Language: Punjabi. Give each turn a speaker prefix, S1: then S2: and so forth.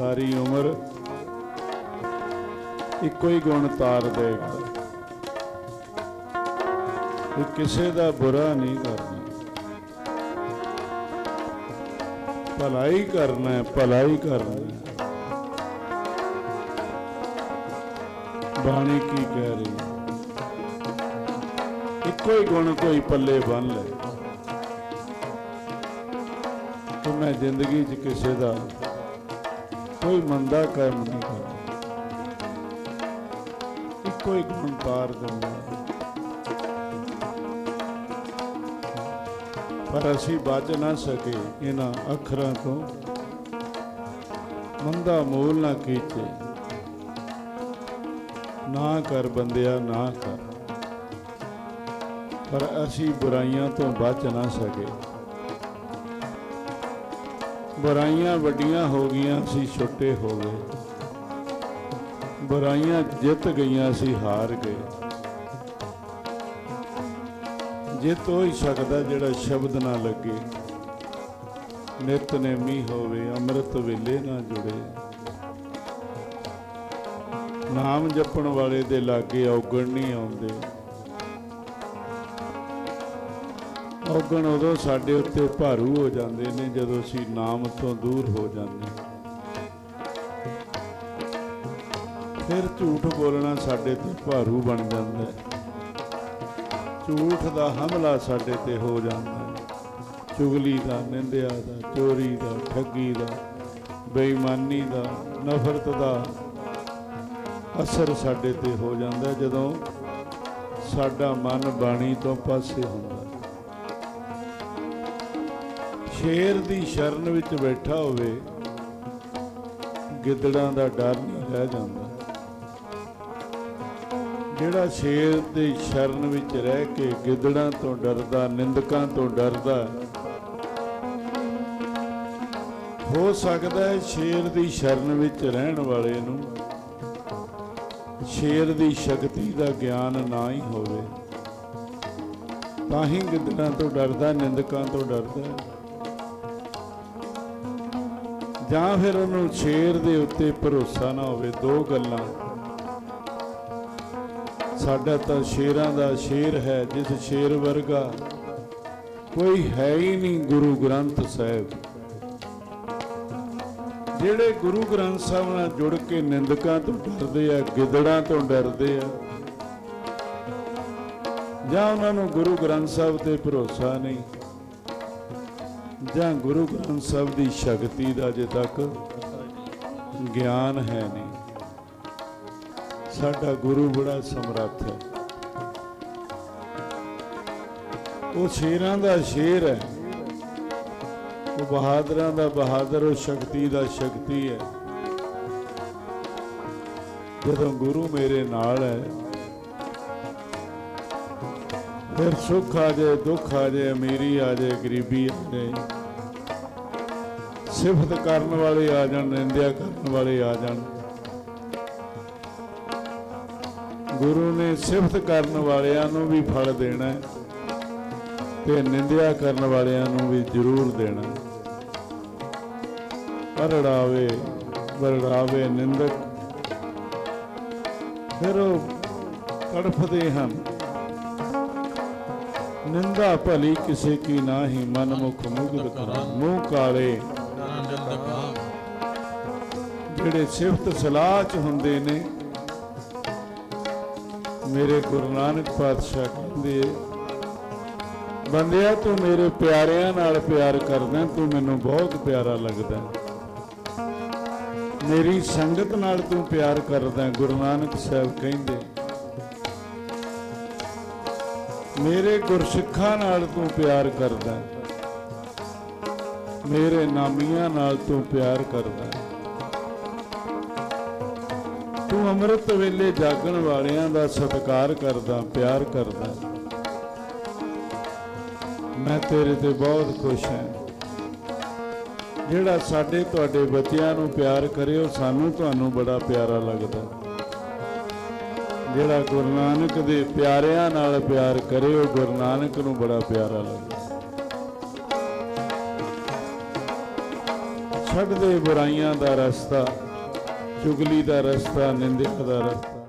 S1: ਸਾਰੀ ਉਮਰ ਇੱਕੋ ਹੀ ਗੁਣ ਤਾਰ ਦੇਗਾ ਕਿ। ਕਿਸੇ ਦਾ ਬੁਰਾ ਨਹੀਂ ਕਰਨਾ। ਭਲਾਈ ਕਰਨਾ ਹੈ, ਭਲਾਈ ਕਰਨਾ ਬਾਣੀ ਕੀ ਕਹਿ ਰਹੀ ਇੱਕੋ ਹੀ ਗੁਣ ਕੋਈ ਪੱਲੇ ਬੰਨ ਲੈ। ਕਿ ਮੈਂ ਜ਼ਿੰਦਗੀ 'ਚ ਕਿਸੇ ਦਾ ਕੋਈ ਮੰਦਾ ਕੰਮ ਨਹੀਂ ਕਰਦਾ। ਇੱਕੋ ਹੀ ਗੁਣ ਪਾਰ ਦਿੰਦਾ ਪਰ ਅਸੀਂ ਬਚ ਨਾ ਸਕੇ ਇਹਨਾਂ ਅੱਖਰਾਂ ਤੋਂ। ਮੰਦਾ ਮੋਲ ਨਾ ਕੀਤੇ। ਨਾ ਕਰ ਬੰਦਿਆ, ਨਾ ਕਰ। ਪਰ ਅਸੀਂ ਬੁਰਾਈਆਂ ਤੋਂ ਬਚ ਨਾ ਸਕੇ। ਬੁਰਾਈਆਂ ਵੱਡੀਆਂ ਹੋ ਗਈਆਂ ਸੀ, ਛੋਟੇ ਹੋ ਗਏ। ਬੁਰਾਈਆਂ ਜਿੱਤ ਗਈਆਂ ਸੀ, ਹਾਰ ਗਏ। ਜਿੱਤ ਹੋ ਹੀ ਸਕਦਾ ਜਿਹੜਾ ਸ਼ਬਦ ਨਾ ਲੱਗੇ। ਨਿਤਨੇਮੀ ਹੋਵੇ, ਅੰਮ੍ਰਿਤ ਵੇਲੇ ਨਾ ਜੁੜੇ। ਨਾਮ ਜਪਣ ਵਾਲੇ ਦੇ ਲਾਗੇ ਔਗਣ ਨਹੀਂ ਆਉਂਦੇ। ਔਗਣ ਉਦੋਂ ਸਾਡੇ ਉੱਤੇ ਭਾਰੂ ਹੋ ਜਾਂਦੇ ਨੇ, ਜਦੋਂ ਅਸੀਂ ਨਾਮ ਤੋਂ ਦੂਰ ਹੋ ਜਾਂਦੇ ਫਿਰ ਝੂਠ ਬੋਲਣਾ ਸਾਡੇ ਤੇ ਭਾਰੂ ਬਣ ਜਾਂਦਾ ਹੈ। ਝੂਠ ਦਾ ਹਮਲਾ ਸਾਡੇ ਤੇ ਹੋ ਜਾਂਦਾ ਹੈ। ਚੁਗਲੀ ਦਾ, ਨਿੰਦਿਆ ਦਾ, ਚੋਰੀ ਦਾ, ਠੱਗੀ ਦਾ, ਬੇਈਮਾਨੀ ਦਾ, ਨਫ਼ਰਤ ਦਾ ਅਸਰ ਸਾਡੇ ਤੇ ਹੋ ਜਾਂਦਾ ਜਦੋਂ ਸਾਡਾ ਮਨ ਬਾਣੀ ਤੋਂ ਪਾਸੇ ਹੁੰਦਾ ਸ਼ੇਰ ਦੀ ਸ਼ਰਨ ਵਿੱਚ ਬੈਠਾ ਹੋਵੇ, ਗਿੱਦੜਾਂ ਦਾ ਡਰ ਨਹੀਂ ਰਹਿ ਜਾਂਦਾ। ਜਿਹੜਾ ਸ਼ੇਰ ਦੀ ਸ਼ਰਨ ਵਿੱਚ ਰਹਿ ਕੇ ਗਿੱਦੜਾਂ ਤੋਂ ਡਰਦਾ, ਨਿੰਦਕਾਂ ਤੋਂ ਡਰਦਾ, ਹੋ ਸਕਦਾ ਹੈ ਸ਼ੇਰ ਦੀ ਸ਼ਰਨ ਵਿੱਚ ਰਹਿਣ ਵਾਲੇ ਨੂੰ ਸ਼ੇਰ ਦੀ ਸ਼ਕਤੀ ਦਾ ਗਿਆਨ ਨਾ ਹੀ ਹੋਵੇ। ਤਾਂ ਹੀ ਗਿੱਦੜਾਂ ਤੋਂ ਡਰਦਾ, ਨਿੰਦਕਾਂ ਤੋਂ ਡਰਦਾ। ਜਾਂ ਫਿਰ ਉਹਨੂੰ ਸ਼ੇਰ ਦੇ ਉੱਤੇ ਭਰੋਸਾ ਨਾ ਹੋਵੇ, ਦੋ ਗੱਲਾਂ। ਸਾਡਾ ਤਾਂ ਸ਼ੇਰਾਂ ਦਾ ਸ਼ੇਰ ਹੈ, ਜਿਸ ਸ਼ੇਰ ਵਰਗਾ ਕੋਈ ਹੈ ਹੀ ਨਹੀਂ ਗੁਰੂ ਗ੍ਰੰਥ ਸਾਹਿਬ। ਜਿਹੜੇ ਗੁਰੂ ਗ੍ਰੰਥ ਸਾਹਿਬ ਨਾਲ ਜੁੜ ਕੇ ਨਿੰਦਕਾਂ ਤੋਂ ਡਰਦੇ ਆ, ਗਿੱਦੜਾਂ ਤੋਂ ਡਰਦੇ ਆ, ਜਾਂ ਉਹਨਾਂ ਨੂੰ ਗੁਰੂ ਗ੍ਰੰਥ ਸਾਹਿਬ ਤੇ ਭਰੋਸਾ ਨਹੀਂ ਜਾਂ ਗੁਰੂ ਗ੍ਰੰਥ ਸਾਹਿਬ ਦੀ ਸ਼ਕਤੀ ਦਾ ਅਜੇ ਤੱਕ ਗਿਆਨ ਹੈ ਨਹੀਂ। ਸਾਡਾ ਗੁਰੂ ਬੜਾ ਸਮਰੱਥ ਹੈ। ਉਹ ਸ਼ੇਰਾਂ ਦਾ ਸ਼ੇਰ ਹੈ। ਉਹ ਬਹਾਦਰਾਂ ਦਾ ਬਹਾਦਰ, ਉਹ ਸ਼ਕਤੀ ਦਾ ਸ਼ਕਤੀ ਹੈ। ਜਦੋਂ ਗੁਰੂ ਮੇਰੇ ਨਾਲ ਹੈ ਫਿਰ ਸੁੱਖ ਆ ਜਾਏ ਦੁੱਖ ਆ ਜਾਏ ਅਮੀਰੀ ਆ ਜਾਏ ਗਰੀਬੀ ਆ ਜਾਏ ਸਿਫਤ ਕਰਨ ਵਾਲੇ ਆ ਜਾਣ, ਨਿੰਦਿਆ ਕਰਨ ਵਾਲੇ ਆ ਜਾਣ। ਗੁਰੂ ਨੇ ਸਿਫਤ ਕਰਨ ਵਾਲਿਆਂ ਨੂੰ ਵੀ ਫਲ ਦੇਣਾ ਹੈ ਤੇ ਨਿੰਦਿਆ ਕਰਨ ਵਾਲਿਆਂ ਨੂੰ ਵੀ ਜ਼ਰੂਰ ਦੇਣਾ ਹੈ। ਅਰੜਾਵੇ ਵਰੜਾਵੇ ਨਿੰਦਕ। ਫਿਰ ਉਹ ਤੜਫਦੇ ਹਨ। ਨਿੰਦਾ ਭਲੀ ਕਿਸੇ ਕੀ ਨਾਹੀ, ਮਨ ਮੁਖ ਮੁਗਧ ਕਰਾਂ ਮੂੰਹ ਕਾਲੇ। ਜਿਹੜੇ ਸਿਫਤ ਸਲਾਹ ਚ ਹੁੰਦੇ ਨੇ, ਮੇਰੇ ਗੁਰੂ ਨਾਨਕ ਪਾਤਸ਼ਾਹ ਕਹਿੰਦੇ ਬੰਦਿਆ, ਤੂੰ ਮੇਰੇ ਪਿਆਰਿਆਂ ਨਾਲ ਪਿਆਰ ਕਰਦਾ, ਤੂੰ ਮੈਨੂੰ ਬਹੁਤ ਪਿਆਰਾ ਲੱਗਦਾ। ਮੇਰੀ ਸੰਗਤ ਨਾਲ ਤੂੰ ਪਿਆਰ ਕਰਦਾ, ਗੁਰੂ ਨਾਨਕ ਸਾਹਿਬ ਕਹਿੰਦੇ। ਮੇਰੇ ਗੁਰਸਿੱਖਾਂ ਨਾਲ ਤੂੰ ਪਿਆਰ ਕਰਦਾ ਮੇਰੇ ਨਾਮੀਆਂ ਨਾਲ ਤੂੰ ਪਿਆਰ ਕਰਦਾ ਤੂੰ ਅੰਮ੍ਰਿਤ ਵੇਲੇ ਜਾਗਣ ਵਾਲਿਆਂ ਦਾ ਸਤਿਕਾਰ ਕਰਦਾ, ਪਿਆਰ ਕਰਦਾ ਮੈਂ ਤੇਰੇ ਤੇ ਬਹੁਤ ਖੁਸ਼ ਹਾਂ। ਜਿਹੜਾ ਸਾਡੇ ਤੁਹਾਡੇ ਬੱਚਿਆਂ ਨੂੰ ਪਿਆਰ ਕਰਿਓ ਸਾਨੂੰ ਤੁਹਾਨੂੰ ਬੜਾ ਪਿਆਰਾ ਲੱਗਦਾ ਜਿਹੜਾ ਗੁਰੂ ਨਾਨਕ ਦੇ ਪਿਆਰਿਆਂ ਨਾਲ ਪਿਆਰ ਕਰੇ ਉਹ ਗੁਰੂ ਨਾਨਕ ਨੂੰ ਬੜਾ ਪਿਆਰਾ ਲੱਗਦਾ। ਛੱਡ ਦੇ ਬੁਰਾਈਆਂ ਦਾ ਰਸਤਾ, ਚੁਗਲੀ ਦਾ ਰਸਤਾ, ਨਿੰਦਿਆ ਦਾ ਰਸਤਾ।